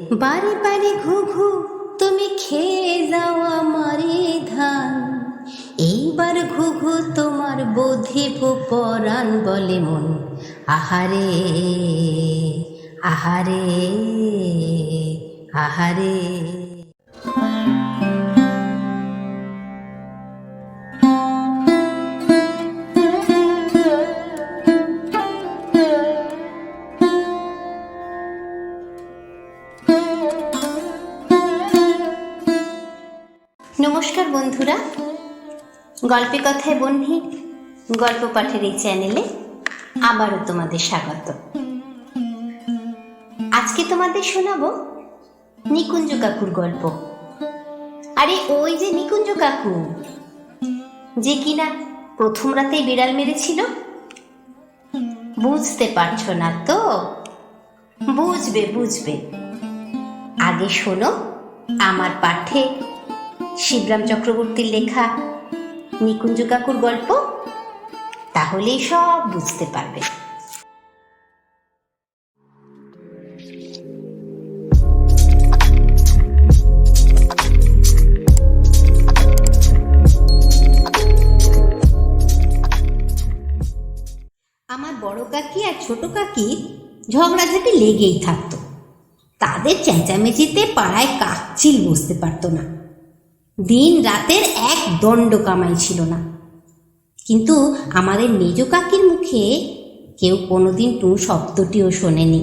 বারে বারে ঘুঘু তুমি খেয়ে যাও আমার ধান। এইবার ঘুঘু তোমার বোধিব পরাণ বলে মন। আহারে আহারে আহারে। গল্পে কথায় বন্ধি, গল্প পাঠের এই চ্যানেলে আবারও তোমাদের স্বাগত। আজকে তোমাদের শোনাবো নিকুঞ্জ কাকুর গল্প। আরে ওই যে নিকুঞ্জ কাকু, যে কিনা প্রথম রাতেই বিড়াল মেরেছিল? বুঝতে পারছ না তো? বুঝবে বুঝবে। আগে শোনো, আমার পাঠে শিবরাম চক্রবর্তীর লেখা নিকুঞ্জ কাকুর গল্প? তাহলেই সব বুঝতে পারবে। আমার বড় কাকি আর ছোট কাকি ঝগড়াঝাটি লেগেই থাকতো। তাদের চেঁচামেচিতে পাড়ায় কাকচিল বসতে পারতো না। দিন রাতের এক দণ্ড কামাই ছিল না। কিন্তু আমাদের মেজ কাকির মুখে কেউ কোনোদিন টু শব্দটিও শোনেনি।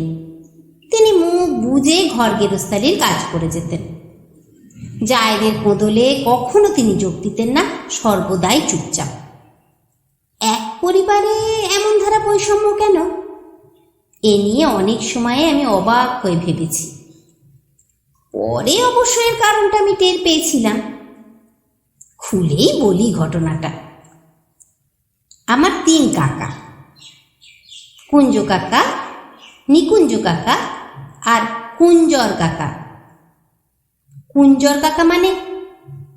তিনি মুখ বুঝে ঘর গেরস্তালির কাজ করে যেতেন। জায়েদের কোদলে কখনো তিনি যোগ দিতেন না, সর্বদাই চুপচাপ। এক পরিবারে এমন ধারা বৈষম্য কেন? এ নিয়ে অনেক সময়ে আমি অবাক হয়ে ভেবেছি। পরে অবশ্য এর কারণটা আমি টের পেয়েছিলাম। খুলেই বলি ঘটনাটা। আমার তিন কাকা, কুঞ্জ কাকা, নিকুঞ্জ কাকা আর কুঞ্জর কাকা। কুঞ্জর কাকা মানে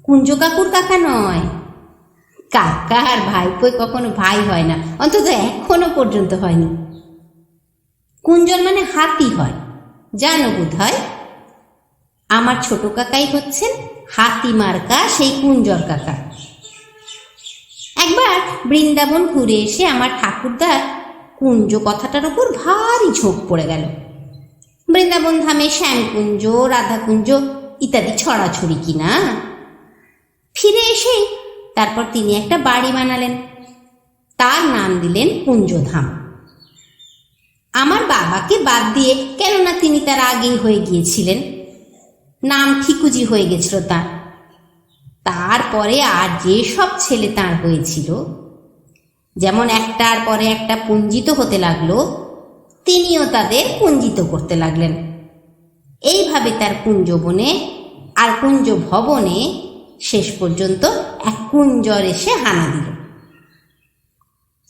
কুঞ্জ কাকুর কাকা নয়। কাকা আর ভাইপোই কখনো ভাই হয় না, অন্তত এখনও পর্যন্ত হয়নি। কুঞ্জর মানে হাতি হয়, জানো বোধ হয় আমার ছোট কাকাই হচ্ছেন হাতি মার্কা সেই কুঞ্জর কাকা। একবার বৃন্দাবন ঘুরে এসে আমার ঠাকুরদার কুঞ্জ কথাটার ওপর ভারী ঝোঁক পড়ে গেল। বৃন্দাবন ধামে শ্যামকুঞ্জ রাধাকুঞ্জ ইত্যাদি ছড়াছড়ি কিনা ফিরে এসেই তারপর তিনি একটা বাড়ি বানালেন। তার নাম দিলেন কুঞ্জধাম। আমার বাবাকে বাদ দিয়ে কেননা তিনি তার আগেই হয়ে গিয়েছিলেন। নাম ঠিকুজি হয়ে গেছিল তার। তারপরে আর যে সব ছেলে তার হয়েছিল, যেমন একটার পরে একটা পুঞ্জিত হতে লাগল, তিনিও তাদের পুঞ্জিত করতে লাগলেন। এইভাবে তার কুঞ্জবনে আর কুঞ্জ ভবনে শেষ পর্যন্ত এক কুঞ্জর এসে হানা দিল।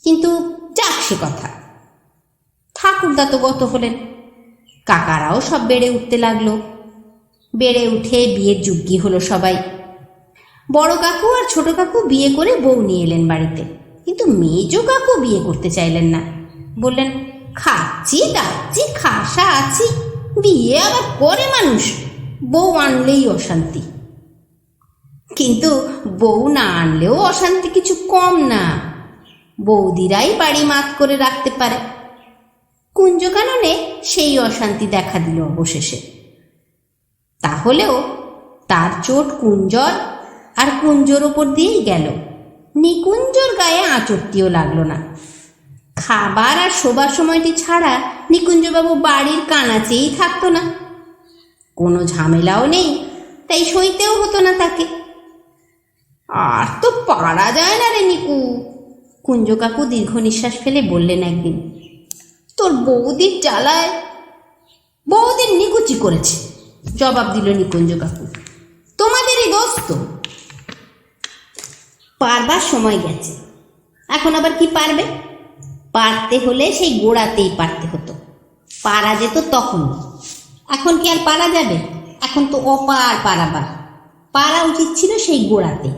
কিন্তু যাক সে কথা, ঠাকুরদা তো গত হলেন। কাকারাও সব বেড়ে উঠতে লাগল। বেড়ে উঠে বিয়ের যুগ্গি হলো সবাই। বড় কাকু আর ছোট কাকু বিয়ে করে বউ নিয়ে এলেন বাড়িতে। কিন্তু মেজ কাকু বিয়ে করতে চাইলেন না। বললেন, খাচ্ছি, দাচ্ছি, খাসা আছি, বিয়ে আবার করে মানুষ, বউ আনলেই অশান্তি। কিন্তু বউ না আনলেও অশান্তি কিছু কম না। বৌদিরাই বাড়ি মাত করে রাখতে পারে। কুঞ্জকাননে সেই অশান্তি দেখা দিল অবশেষে। তাহলেও তার চোট কুঞ্জর আর কুঞ্জর ওপর দিয়েই গেল। নিকুঞ্জর গায়ে আঁচড়টিও লাগল না। খাবার আর শোবার সময়টি ছাড়া নিকুঞ্জবাবু বাড়ির কানাচেই থাকতো না। কোনো ঝামেলাও নেই, তাই সইতেও হতো না তাকে। আর তো পারা যায় না রে নিকু। কুঞ্জ কাকু দীর্ঘ নিঃশ্বাস ফেলে বললেন একদিন, তোর বৌদির জ্বালায়, বৌদির নিকুচি করেছে। জবাব দিল নিকুঞ্জ কাকু। তোমাদেরই দোষ তো পারবার সময় গেছে। এখন আবার কি পারবে? পারতে হলে সেই গোড়াতেই পারতে হতো। পারা যেত তখন। এখন কি আর পারা যাবে? এখন তো অপার পারাবার। পারা উচিত ছিল সেই গোড়াতে।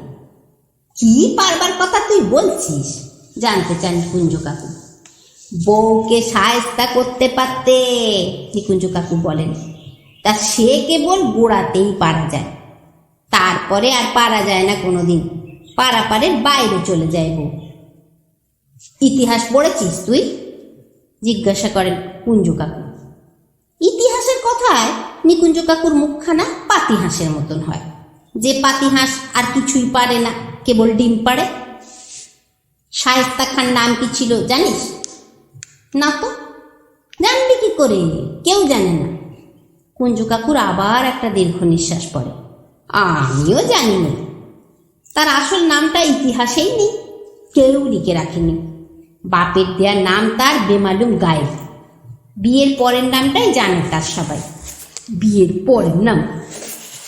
কি পারবার কথা তুই বলছিস? জানতে চান কুঞ্জ কাকু। বউকে সায়স্তা করতে পারতে, নিকুঞ্জ কাকু বলেন। তা সে কেবল গোড়াতেই পারা যায়। তারপরে আর পারা যায় না কোনোদিন। পারাপারের বাইরে চলে যায় বউ। ইতিহাস পড়েছিস তুই? জিজ্ঞাসা করেন কুঞ্জু কাকু। ইতিহাসের কথায় নিকুঞ্জ কাকুর মুখখানা পাতিহাঁসের মতন হয়। যে পাতিহাঁস আর কিছুই পারে না, কেবল ডিম পাড়ে। শায়েস্তা খান নাম কি ছিল জানিস? না তো? জানবি কি করে? কেউ জানে না। কুঞ্জু কাকুর আবার একটা দীর্ঘ নিঃশ্বাস পড়ে। আমিও জানি না। তার আসল নামটা ইতিহাসেই নেই কেউ লিখে রাখেনি। বাপের দেওয়ার নাম তার বেমালুম গায়েব। বিয়ের পরের নামটাই জানে তার সবাই। বিয়ের পরের নাম।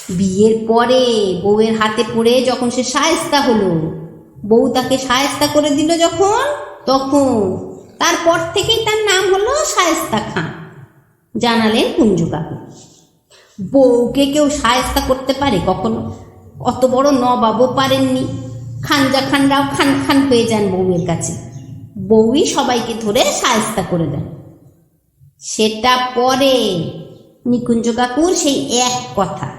বিয়ের পরে বউয়ের হাতে পড়ে যখন সে সায়স্তা হলো, বউ তাকে সায়স্তা করে দিল যখন, তখন। তারপর থেকেই তার নাম হলো সায়স্তা খান। জানালেন কুঞ্জু কাকু বউকে কেউ সায়স্তা করতে পারে কখনো? অত বড় নবাবও পারেননি। খানজা খানরাও খান খান হয়ে যান বউয়ের কাছে। বউই সবাইকে ধরে সায়স্তা করে দেন। সেটা পরে নিকুঞ্জ কাকুর সেই এক কথা।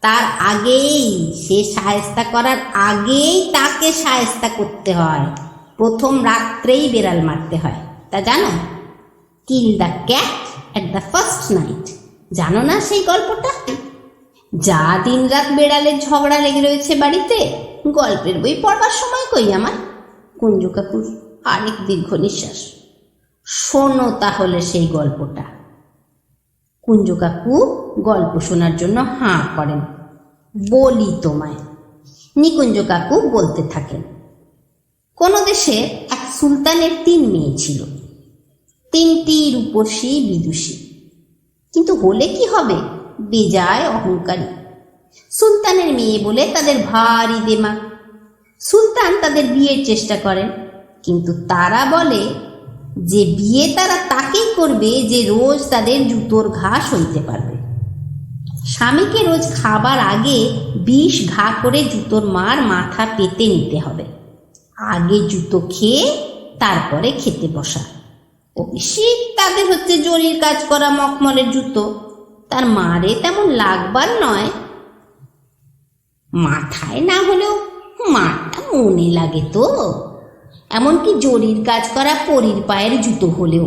তার আগেই সে সায়স্তা করার আগেই তাকে সায়স্তা করতে হয়। প্রথম রাত্রেই বেড়াল মারতে হয়। তা জানো? Kill the cat at the first night জানো না সেই গল্পটা? যা দিন রাত বেড়ালের ঝগড়া লেগে রয়েছে বাড়িতে, গল্পের বই পড়বার সময় কই আমার? কুঞ্জু কাকুর আরেক দীর্ঘ নিঃশ্বাস। শোনো তাহলে সেই গল্পটা। কুঞ্জু কাকু গল্প শোনার জন্য হাঁ করেন। বলি তোমায়, নিকুঞ্জ কাকু বলতে থাকেন। কোনো দেশে এক সুলতানের তিন মেয়ে ছিল। তিনটি রূপসী বিদুষী। কিন্তু হলে কি হবে? বেজায় অহংকারী। সুলতানের মেয়ে বলে তাদের ভারী দেমাক সুলতান তাদের বিয়ের চেষ্টা করেন, কিন্তু তারা বলে, যে বিয়ে তারা তাকেই করবে যে রোজ তাদের জুতোর ঘা সইতে পারবে। স্বামীকে রোজ খাবার আগে বিষ ঘা করে জুতোর মার মাথা পেতে নিতে হবে। আগে জুতো খেয়ে তারপরে খেতে বসা। অভিষেক তাদের হচ্ছে জরির কাজ করা মখমলের জুতো। তার মারে তেমন লাগবার নয়। মাথায় না হলেও মারটা মনে লাগে তো। এমনকি জরির কাজ করা পরীর পায়ের জুতো হলেও।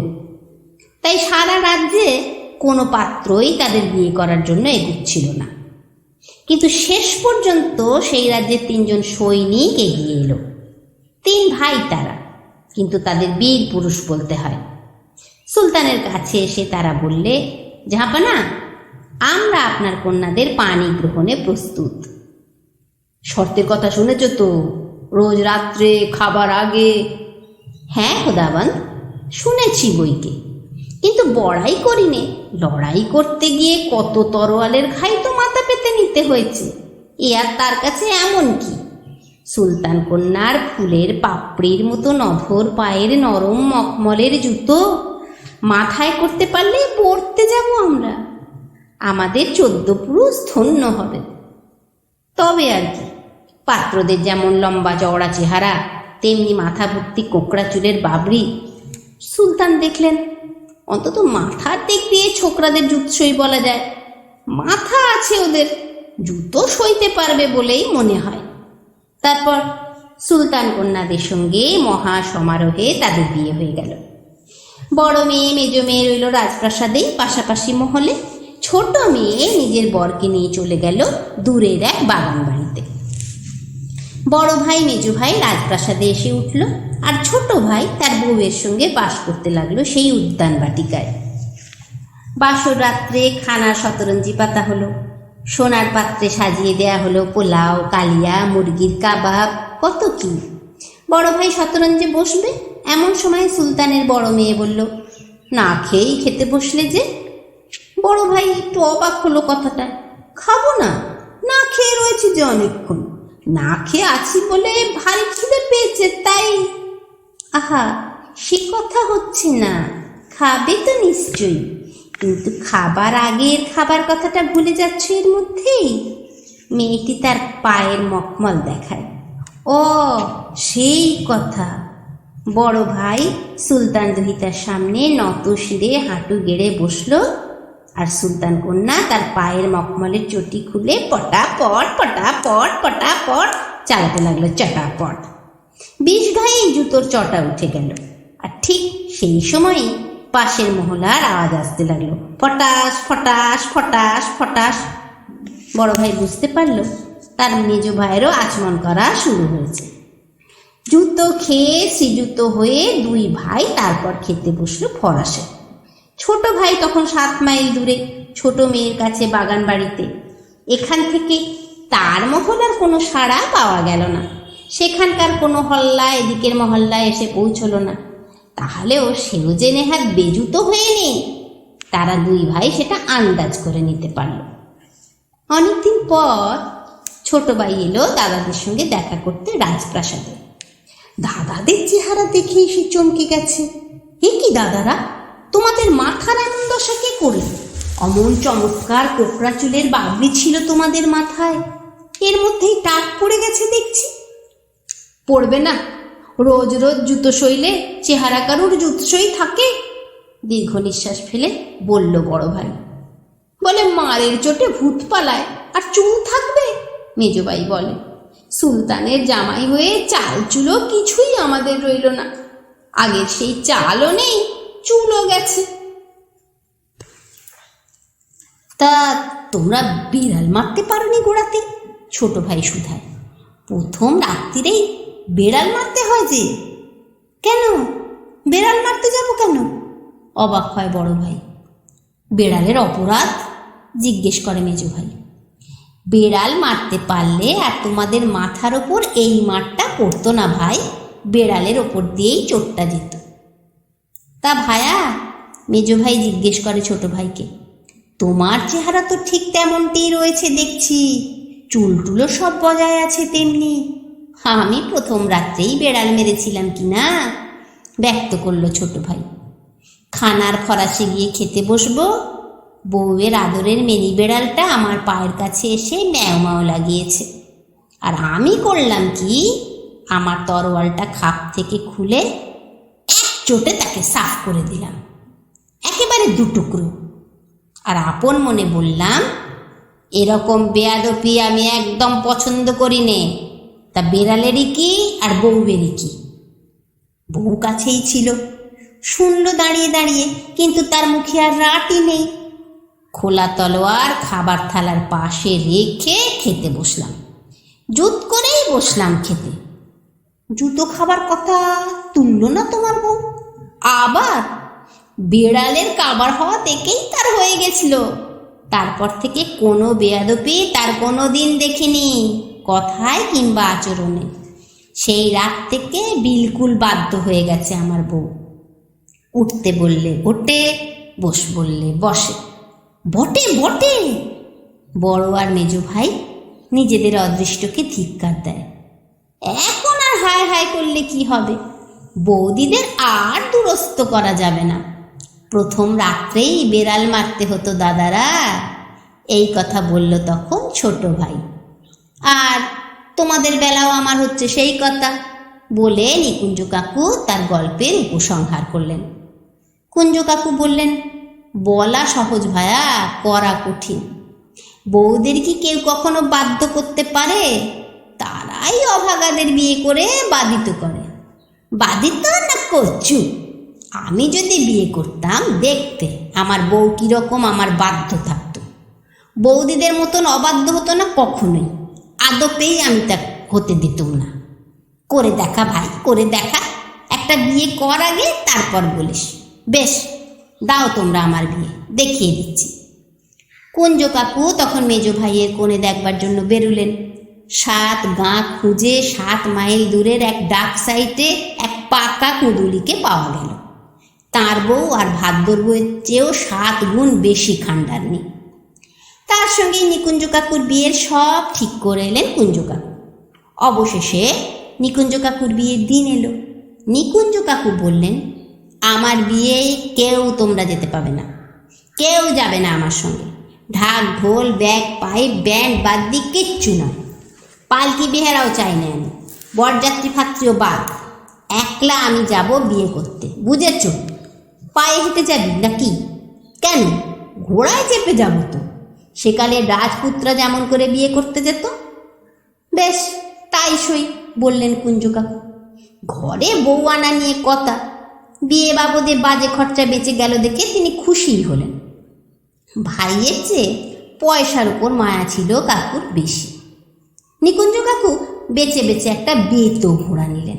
তাই সারা রাজ্যে কোনো পাত্রই তাদের বিয়ে করার জন্য এগুচ্ছিল না। কিন্তু শেষ পর্যন্ত সেই রাজ্যের তিনজন সৈনিক এগিয়ে এলো। তিন ভাই তারা, কিন্তু তাদের বীর পুরুষ বলতে হয়। সুলতানের কাছে এসে তারা বললে ঝাঁপানা আমরা আপনার কন্যাদের পানি গ্রহণে প্রস্তুত। শর্তের কথা শুনেছ তো, রোজ রাত্রে খাবার আগে? হ্যাঁ খোদাবান, শুনেছি বইকে। কিন্তু বড়াই করিনি, লড়াই করতে গিয়ে কত তরোয়ালের ঘাই তো মাথা পেতে নিতে হয়েছে। এ আর তার কাছে এমন কি? সুলতান কন্যার ফুলের পাপড়ির মতো নভর পায়ের নরম মকমলের জুতো মাথায় করতে পারলে পড়তে যাব আমরা। আমাদের চোদ্দ পুরুষ ধন্য হবে। তবে আর কি, পাত্রদের যেমন লম্বা চওড়া চেহারা, তেমনি মাথা ভর্তি কোকড়া চুলের বাবরি। সুলতান দেখলেন, অন্তত মাথার দিক দিয়ে ছোকরাদের জুৎসই বলা যায়। মাথা আছে ওদের, জুতো সইতে পারবে বলেই মনে হয়। তারপর সুলতান কন্যাদের সঙ্গে মহা সমারোহে তাদের বিয়ে হয়ে গেল। বড় মেয়ে, মেজ মেয়ে রইল রাজপ্রাসাদেই পাশাপাশি মহলে। ছোট মেয়ে নিজের বরকে নিয়ে চলে গেল দূরের এক বাগান বাড়িতে। বড় ভাই, মেজো ভাই রাজপ্রাসাদে এসে উঠল আর ছোট ভাই তার বউয়ের সঙ্গে বাস করতে লাগল সেই উদ্যান বাটিকায়। বাসর রাত্রে খানার শতরঞ্জি পাতা হলো, সোনার পাত্রে সাজিয়ে দেয়া হলো পোলাও, কালিয়া, মুরগির কাবাব, কত কি। বড় ভাই শতরঞ্জে বসবে? এমন সময় সুলতানের বড় মেয়ে বলল, না খেয়েই খেতে বসলে যে? বড় ভাই, একটু অবাক হলো কথাটা। খাব না না খেয়ে রয়েছে যে অনেকক্ষণ। না খেয়ে আছি বলে ভারী খিদে পেয়েছে, তাই আহা, সে কথা হচ্ছে না। খাবে তো নিশ্চয়ই, কিন্তু খাবার আগের খাবার কথাটা ভুলে যাচ্ছ এর মধ্যেই। মেয়েটি তার পায়ের মখমল দেখায়। ও, সেই কথা। বড় ভাই সুলতান দহিতার সামনে নত শিরে হাঁটু গেড়ে বসল, আর সুলতান কন্যা তার পায়ের মখমলের চটি খুলে পটাপট পটাপট পটাপট চালাতে লাগল চটা চটাপট। বিষ ঘায়ে জুতোর চটা উঠে গেল, আর ঠিক সেই সময়ই পাশের মহলার আওয়াজ আসতে লাগল, ফটাস ফটাস ফটাস ফটাস। বড় ভাই বুঝতে পারল তার মেজ ভাইয়েরও আচমন করা শুরু হয়েছে। জুতো খেয়ে শ্রীযুক্ত হয়ে দুই ভাই তারপর খেতে বসল ফরাসে। ছোট ভাই তখন সাত মাইল দূরে, ছোট মেয়ের কাছে বাগান বাড়িতে। এখান থেকে তার মহলার কোনো সাড়া পাওয়া গেল না। সেখানকার কোনো হল্লা এদিকের মহল্লায় এসে পৌঁছলো না। তাহলেও সেও যে নেহাত বেজুতো হয়ে নেই, তারা দুই ভাই সেটা আন্দাজ করে নিতে পারল। অনেকদিন পর ছোট ভাই এলো দাদাদের সঙ্গে দেখা করতে রাজপ্রাসাদে। দাদাদের চেহারা দেখে সে চমকে গেছে। এ কি দাদারা? তোমাদের মাথার এমন দশা কে করলে? অমন চমৎকার কোকড়া চুলের বাবরি ছিল তোমাদের মাথায়। এর মধ্যেই টাক পড়ে গেছে দেখছি। পড়বে না। রোজ রোজ জুতো সইলে চেহারা কারুর জুতসই থাকে। দীর্ঘ নিঃশ্বাস ফেলে বলল বড় ভাই, বলে, মারের চোটে ভূত পালায়, আর চুল থাকবে? মেজবাই বলে সুলতানের জামাই হয়ে চাল চুলো কিছুই আমাদের রইল না। আগের সেই চালও নেই, চুলও গেছে। তা তোমরা বিড়াল মারতে পারোনি গোড়াতে? ছোট ভাই সুধায় প্রথম রাত্রিরেই বেড়াল মারতে হয় যে। কেন? বেড়াল মারতে যাব কেন? অবাক হয় বড় ভাই। বেড়ালের অপরাধ জিজ্ঞেস করে মেজো ভাই। বেড়াল মারতে পারলে আর তোমাদের মাথার ওপর এই মারটা পড়তো না ভাই। বেড়ালের ওপর দিয়েই চোটটা যেত। তা ভায়া, মেজো ভাই জিজ্ঞেস করে ছোট ভাইকে, তোমার চেহারা তো ঠিক তেমনটিই রয়েছে দেখছি। চুল টুলো সব বজায় আছে তেমনি। আমি প্রথম রাত্রেই বেড়াল মেরেছিলাম কি না? ব্যক্ত করল ছোট ভাই। খানার ফরাসে গিয়ে খেতে বসবো বউয়ের আদরের মেনি বেড়ালটা আমার পায়ের কাছে এসে ম্যাও লাগিয়েছে। আর আমি করলাম কি? আমার তরোয়ালটা খাপ থেকে খুলে এক চোটে তাকে সাফ করে দিলাম। একেবারে দুটুকরো। আর আপন মনে বললাম, এরকম বেয়াদপি আমি একদম পছন্দ করি নে। তা বেড়ালেরই কি আর বউয়েরই কি? বউ কাছেই ছিল। শুনলো দাঁড়িয়ে দাঁড়িয়ে, কিন্তু তার মুখে আর রাটই নেই। খোলা তলোয়ার খাবার থালার পাশে রেখে খেতে বসলাম। জুত করেই বসলাম খেতে। জুতো খাবার কথা তুললো না তোমার বউ? আবার বেড়ালের কাবার হওয়া থেকেই তার হয়ে গেছিল। তারপর থেকে কোনো বেয়াদপি তার কোনো দিন দেখিনি, কথায় কিংবা আচরণে। সেই রাত থেকে বিলকুল বাধ্য হয়ে গেছে আমার বউ। উঠতে বললে ওঠে, বস বললে বসে। বটে বটে। বড় আর মেজো ভাই নিজেদের অদৃষ্টকে ধিক্কার দেয়। এখন আর হায় হায় করলে কি হবে? বৌদিদের আর দুরস্ত করা যাবে না। প্রথম রাত্রেই বেড়াল মারতে হতো দাদারা। এই কথা বলল তখন ছোট ভাই। আর তোমাদের বেলাও আমার হচ্ছে সেই কথা বলে নিকুঞ্জ কাকু তার গল্পের উপসংহার করলেন। কুঞ্জ কাকু বললেন বলা সহজ ভায়া, করা কঠিন। বউদের কি কেউ কখনো বাধ্য করতে পারে? তারাই অভাগাদের বিয়ে করে বাধিত করে। বাধিত না করছু আমি যদি বিয়ে করতাম, দেখতে আমার বউ কীরকম আমার বাধ্য থাকতো। বৌদিদের মতন অবাধ্য হতো না কখনোই। আদপেই আমি তা হতে দিতাম না। করে দেখা ভাই, করে দেখা। একটা বিয়ে কর আগে, তারপর বলিস। বেশ। দাও তোমরা আমার বিয়ে, দেখিয়ে দিচ্ছি। কুঞ্জ কাকু তখন মেজ ভাইয়ের কোণে দেখবার জন্য বেরুলেন। সাত গাঁ খুঁজে সাত মাইল দূরের এক ডাক সাইটে এক পাকা কুঁদুলিকে পাওয়া গেল। তাঁর বউ আর ভাদ্যর বউয়ের চেয়েও সাত গুণ বেশি খান্ডারনি তার সঙ্গে নিকুঞ্জ কাকুর বিয়ের সব ঠিক করে এলেন কুঞ্জ কাকু। অবশেষে নিকুঞ্জ কাকুর বিয়ের দিন এলো। নিকুঞ্জ কাকু বললেন আমার বিয়ে কেউ তোমরা যেতে পাবে না। কেউ যাবে না আমার সঙ্গে। ঢাক, ঢোল, ব্যাগ, পাইপ, ব্যান্ড বাদ দিয়ে কিচ্ছু নয় পালকি বেহেরাও চাই না আমি। বরযাত্রী ফাত্রীও বাদ একলা আমি যাব বিয়ে করতে। বুঝেছ? পায়ে হেঁটে যাবি নাকি? কেন? ঘোড়ায় চেপে যাব তো। সেকালে রাজপুত্রা যেমন করে বিয়ে করতে যেত। বেশ, তাই সই, বললেন কুঞ্জু কাকু ঘরে বউ আনা নিয়ে কথা। বিয়ে বাবদে বাজে খরচা বেঁচে গেল দেখে তিনি খুশিই হলেন। ভাইয়ের চেয়ে পয়সার উপর মায়া ছিল কাকুর বেশি। নিকুঞ্জ কাকু বেচে বেচে একটা বেতো ঘোড়া নিলেন।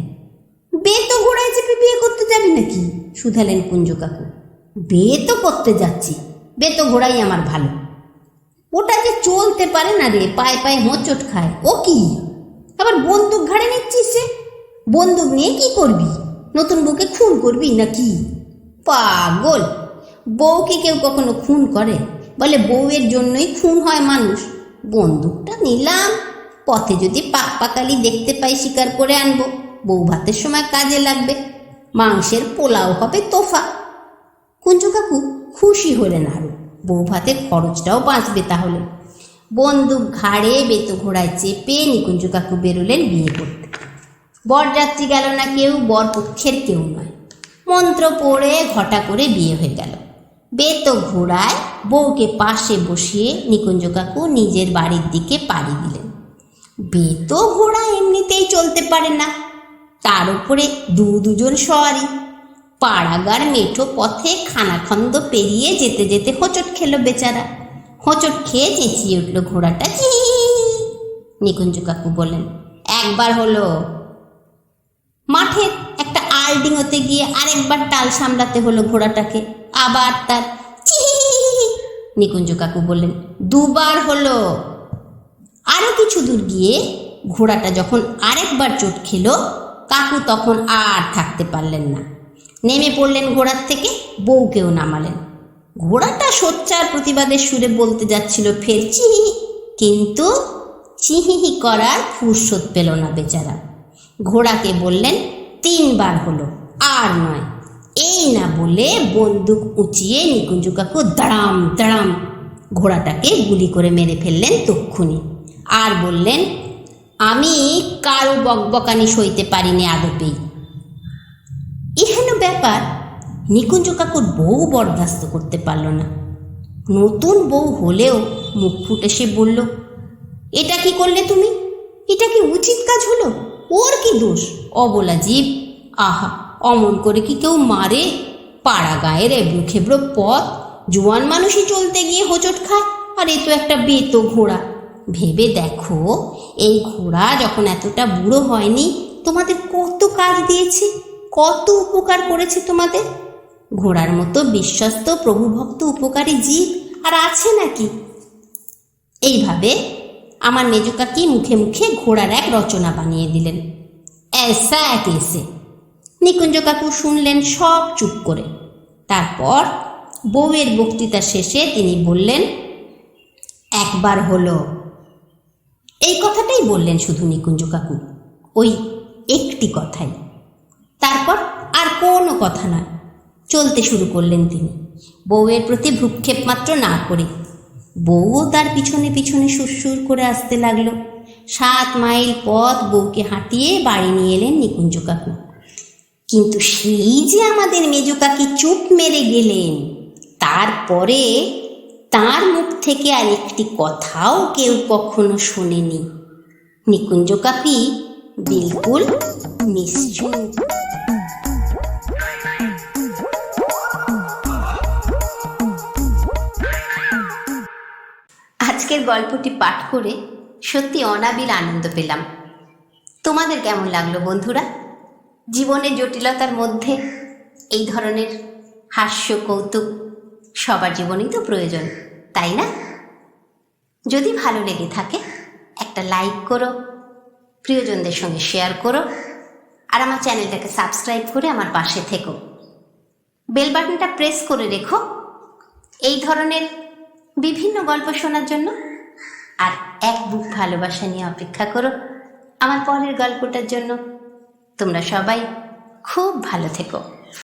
বেতো ঘোড়ায় চেপে বিয়ে করতে যাবি নাকি? শুধালেন কুঞ্জ কাকু। বেতো করতে যাচ্ছি। বেতো ঘোড়াই আমার ভালো। ওটা যে চলতে পারে না রে, পায়ে পায়ে হোঁচট খায়। ও কি? আবার বন্দুক ঘাড়ে নিচ্ছিস সে বন্দুক নিয়ে কি করবি? নতুন বউকে খুন করবি না কি পাগল। বউকে কেউ কখনো খুন করে? বলে বউয়ের জন্যই খুন হয় মানুষ। বন্দুকটা নিলাম। পথে যদি পাক পাকালি দেখতে পাই শিকার করে আনব। বউ ভাতের সময় কাজে লাগবে। মাংসের পোলাও হবে তোফা। কুঞ্জু কাকু খুশি হলেন আরও বউ ভাতের খরচটাও বাঁচবে তাহলে। বন্দুক ঘাড়ে বেতো ঘোড়ায় চেপে নিকুঞ্জ কাকু বেরোলেন বিয়ে করতে বরযাত্রী গেল না কেউ বর পক্ষের কেউ নয়। মন্ত্র পড়ে ঘটা করে বিয়ে হয়ে গেল। বেতো ঘোড়ায় বউকে পাশে বসিয়ে নিকুঞ্জ কাকু নিজের বাড়ির দিকে পাড়ি দিলেন। বেতো ঘোড়া এমনিতেই চলতে পারে না। তার উপরে দু দুজন সওয়ারি। পাড়াগার মেঠো পথে খানাখন্দ পেরিয়ে যেতে যেতে হোঁচট খেলো বেচারা। হোঁচট খেয়ে চেঁচিয়ে উঠল ঘোড়াটা। নিকুঞ্জ কাকু বলেন একবার হলো। মাঠের একটা আল ডিঙোতে গিয়ে আরেকবার টাল সামলাতে হলো ঘোড়াটাকে। আবার তার নিকুঞ্জ কাকু বললেন, দুবার হলো। আরও কিছু দূর গিয়ে ঘোড়াটা যখন আরেকবার চোট খেল, কাকু তখন আর থাকতে পারলেন না। নেমে পড়লেন ঘোড়ার থেকে, বউকেও নামালেন। ঘোড়াটা সোচ্চার প্রতিবাদের সুরে বলতে যাচ্ছিল ফের চিহি কিন্তু চিহিহি করার ফুরসত পেল না বেচারা। ঘোড়াকে বললেন, তিনবার হলো, আর নয়। এই না বলে বন্দুক উঁচিয়ে নিকুঞ্জ কাকু দাঁড়াম দাঁড়াম ঘোড়াটাকে গুলি করে মেরে ফেললেন তক্ষুনি। আর বললেন, আমি কারও বকবকানি সইতে পারিনি আদপেই। এহেন ব্যাপার, নিকুঞ্জ কাকুর বউ বরদাস্ত করতে পারল না। নতুন বউ হলেও মুখ ফুটে সে বলল, এটা কি করলে তুমি? এটা কি উচিত কাজ হলো? ওর কি দোষ? অবলা জীব। আহা, অমন করে কি কেউ মারে? পাড়া গায়ের এবড়ো খেবড়ো পথ। জোয়ান মানুষই চলতে গিয়ে হোঁচট খায়, আর এ তো একটা বেতো ঘোড়া। ভেবে দেখো, এই ঘোড়া যখন এতটা বুড়ো হয়নি, তোমাদের কত কাজ দিয়েছে, কত উপকার করেছে তোমাদের? ঘোড়ার মতো বিশ্বস্ত, প্রভুভক্ত, উপকারী জীব আর আছে নাকি? এইভাবে আমার মেজুকাকি মুখে মুখে ঘোড়ার এক রচনা বানিয়ে দিলেন। এসা এক এসে। নিকুঞ্জ কাকু শুনলেন সব চুপ করে। তারপর বউয়ের বক্তৃতা শেষে তিনি বললেন, একবার হলো। এই কথাটাই বললেন শুধু নিকুঞ্জ কাকু। ওই একটি কথাই। তারপর আর কোনো কথা নয়। চলতে শুরু করলেন তিনি। বউয়ের প্রতি ভ্রুক্ষেপ মাত্র না করে বউও তার পিছনে পিছনে সুরসুর করে আসতে লাগল। সাত মাইল পথ বউকে হাঁটিয়ে বাড়ি নিয়ে এলেন নিকুঞ্জ কাকু। কিন্তু সেই যে আমাদের মেজো কাকি চুপ মেরে গেলেন, তারপরে তার মুখ থেকে আর একটি কথাও কেউ কখনো শোনেনি। নিকুঞ্জ কাকি বিলকুল নিশ্চুপ। আজকের গল্পটি পাঠ করে সত্যি অনাবিল আনন্দ পেলাম। তোমাদের কেমন লাগল বন্ধুরা? জীবনের জটিলতার মধ্যে এই ধরনের হাস্য কৌতুক সবার জীবনেই তো প্রয়োজন, তাই না? যদি ভালো লেগে থাকে, একটা লাইক করো, প্রিয়জনদের সঙ্গে শেয়ার করো, আর আমার চ্যানেলটাকে সাবস্ক্রাইব করে আমার পাশে থেকো। বেল বাটনটা প্রেস করে রেখো। এই ধরনের বিভিন্ন গল্প শোনার জন্য। আর এক বুক ভালোবাসা নিয়ে অপেক্ষা করো। আমার পরের গল্পটার জন্য তোমরা সবাই খুব ভালো থেকো।